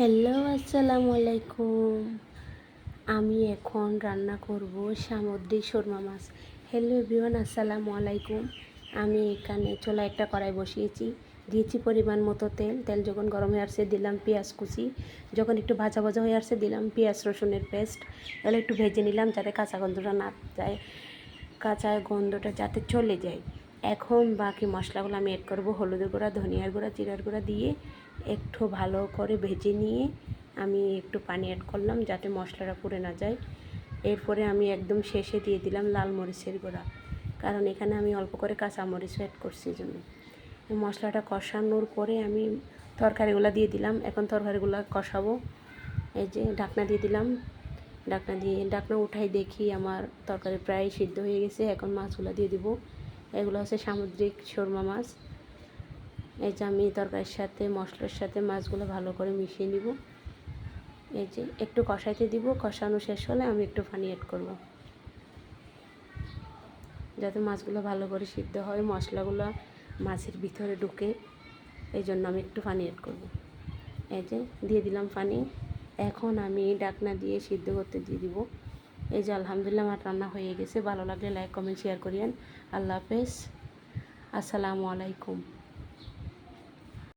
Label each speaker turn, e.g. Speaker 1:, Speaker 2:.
Speaker 1: Hello, আসসালামু আলাইকুম। আমি এখন রান্না করব সামুদ্রিক সুরমা মাছ। হ্যালো এভরিওয়ান, আসসালামু আলাইকুম। আমি এখানে চোলা একটা কড়াই বসিয়েছি। দিয়েছি পরিমাণ মতো তেল। তেল যখন গরম হয়ে আসছে দিলাম পেঁয়াজ কুচি। যখন একটু ভাজা ভাজা হয়ে আসছে দিলাম পেঁয়াজ, রসুনের পেস্ট। এগুলো একটু ভেজে নিলাম যাতে কাঁচা গন্ধটা না যায়। কাঁচা গন্ধটা যাতে চলে যায়। এখন বাকি মশলাগুলো আমি এড করব। হলুদের গুঁড়া, ধনিয়ার গুঁড়া, জিরার গুঁড়া দিয়ে একটু ভালো করে ভেজে নিয়ে আমি একটু পানি অ্যাড করলাম যাতে মশলাটা পুড়ে না যায়। এরপরে আমি একদম শেষে দিয়ে দিলাম লাল মরিচের গুঁড়া। কারণ এখানে আমি অল্প করে কাঁচা মরিচ অ্যাড করছি জন্য। মশলাটা কষানোর পরে আমি তরকারিগুলো দিয়ে দিলাম। এখন তরকারিগুলো কষাবো। এই যে ঢাকনা দিয়ে দিলাম। ঢাকনা দিয়ে, ঢাকনা উঠাই দেখি আমার তরকারি প্রায় সিদ্ধ হয়ে গেছে। এখন মাছগুলো দিয়ে দিব। এগুলো হচ্ছে সামুদ্রিক শর্মা মাছ। এই যে আমি তরকারির সাথে, মশলার সাথে মাছগুলো ভালো করে মিশিয়ে নিব। এই যে একটু কষাইতে দিব, কষানো শেষ হলে আমি একটু পানি অ্যাড করব। যাতে মাছগুলো ভালো করে সিদ্ধ হয়, মশলাগুলো মাছের ভিতরে ঢুকে, এই জন্য আমি একটু পানি অ্যাড করব। এই যে দিয়ে দিলাম পানি। এখন আমি ডাকনা দিয়ে সিদ্ধ করতে দিয়ে দিব। এই যে আলহামদুলিল্লাহ আমার রান্না হয়ে গেছে। ভালো লাগলে লাইক কমেন্ট শেয়ার করিয়েন। আল্লাহ হাফেজ। আসসালামু আলাইকুম।